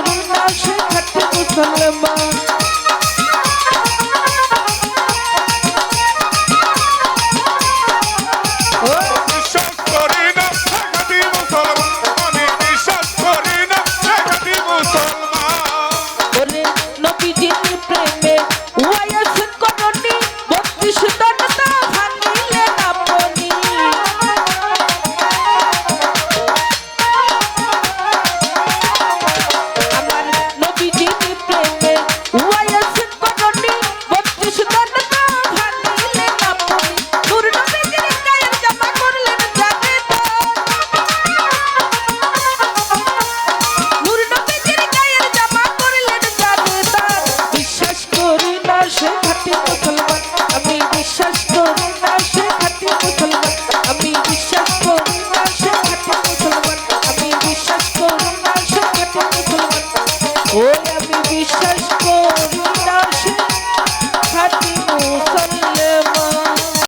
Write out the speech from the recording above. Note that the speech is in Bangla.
করুণা সে খাটে মুসলমান সুখাটি মুসলমান আমি বিশ্বাস করি।